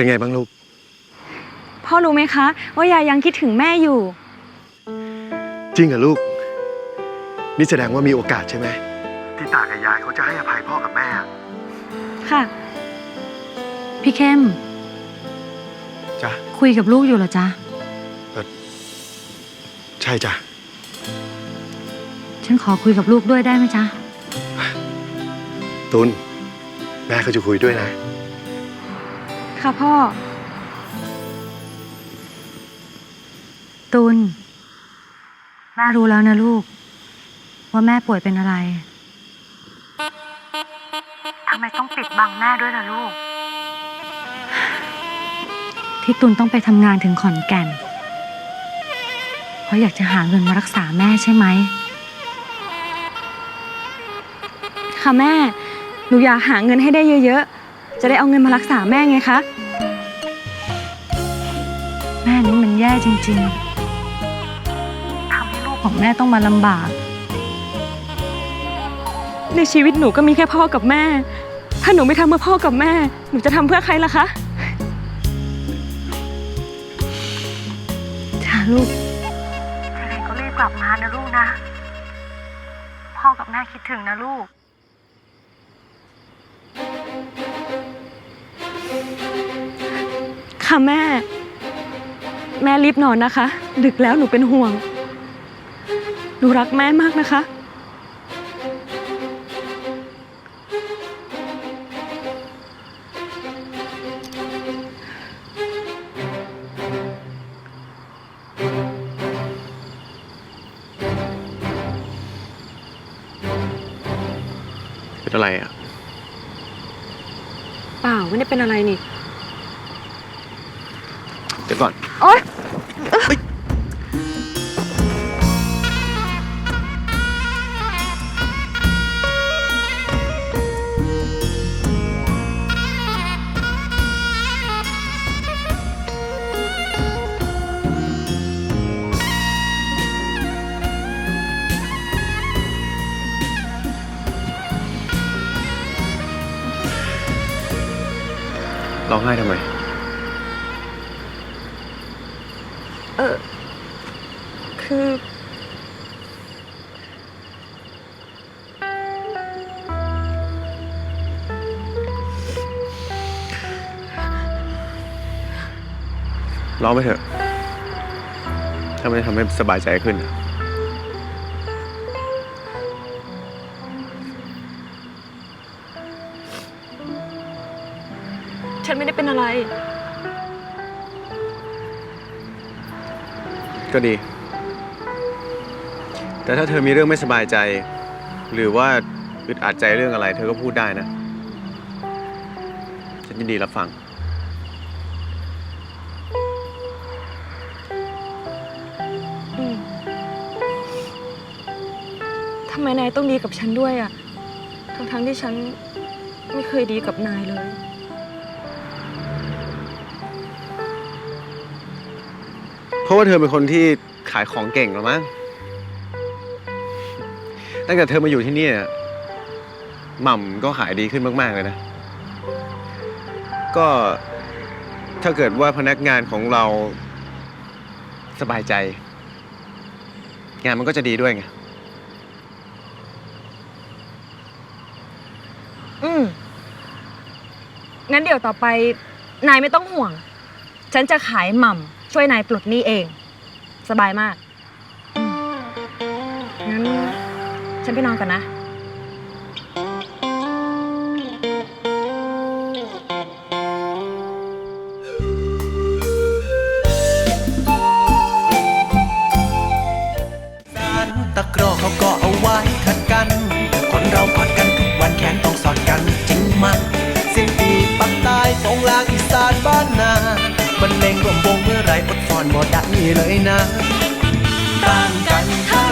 เป็นไงบ้างลูก พ่อรู้ไหมคะ ว่ายายยังคิดถึงแม่อยู่ จริงเหรอลูก นี่แสดงว่ามีโอกาสใช่ไหมที่ตากับยายเขาจะให้อภัยพ่อกับแม่ ค่ะ พี่เข้มจ้ะคุยกับลูกอยู่เหรอจ๊ะ ใช่จ้ะฉันขอคุยกับลูกด้วยได้ไหมจ๊ะ ตุลแม่เขาจะคุยด้วยนะ ค่ะพ่อ ตุลแม่รู้แล้วนะลูก ว่าแม่ป่วยเป็นอะไร ทำไมต้องปิดบังแม่ด้วยล่ะลูก ที่ตุลต้องไปทำงานถึงขอนแก่น เพราะอยากจะหาเงินมารักษาแม่ใช่ไหม ค่ะแม่ หนูอยากหาเงินให้ได้เยอะๆ จะได้เอาเงินมารักษาแม่ไงคะ แม่นี่มันแย่จริงๆทำให้ลูกของแม่ต้องมาลำบาก ในชีวิตหนูก็มีแค่พ่อกับแม่ ถ้าหนูไม่ทำเพื่อพ่อกับแม่ หนูจะทำเพื่อใครล่ะคะจ้าลูกยังไงก็รีบกลับมานะลูกนะ พ่อกับแม่คิดถึงนะลูก ค่ะแม่ แม่รีบนอนนะคะ ดึกแล้วหนูเป็นห่วง หนูรักแม่มากนะคะ เป็นอะไรอะ เปล่าไม่ได้เป็นอะไรนี่เดี๋ยว ก่อน โอ๊ยร้องไห้ทำไม เออ คือ ร้องไปเถอะ ถ้ามันจะทำให้สบายใจขึ้นอะฉันไม่ได้เป็นอะไร ก็ดี แต่ถ้าเธอมีเรื่องไม่สบายใจ หรือว่าอึดอัดใจเรื่องอะไร เธอก็พูดได้นะ ฉันยินดีรับฟัง ทำไมนายต้องดีกับฉันด้วยอะทั้งทั้งๆที่ฉันไม่เคยดีกับนายเลย ราะว่าเธอเป็นคนที่ขายของเก่งหรอมั้งตั้งแต่เธอมาอยู่ที่นี่หม่ำก็ขายดีขึ้นมาก ๆ เลยนะ ก็ถ้าเกิดว่าพนักงานของเราสบายใจ งานมันก็จะดีด้วยไง อืม งั้นเดี๋ยวต่อไป นายไม่ต้องห่วง ฉันจะขายหม่ำ ช่วยนายปลดหนี้เอง สบายมากอืมงั้นฉันไปนอนก่อนนะ อไหรอดฟอนบ่ได้เลยนะต่างกันค่ะ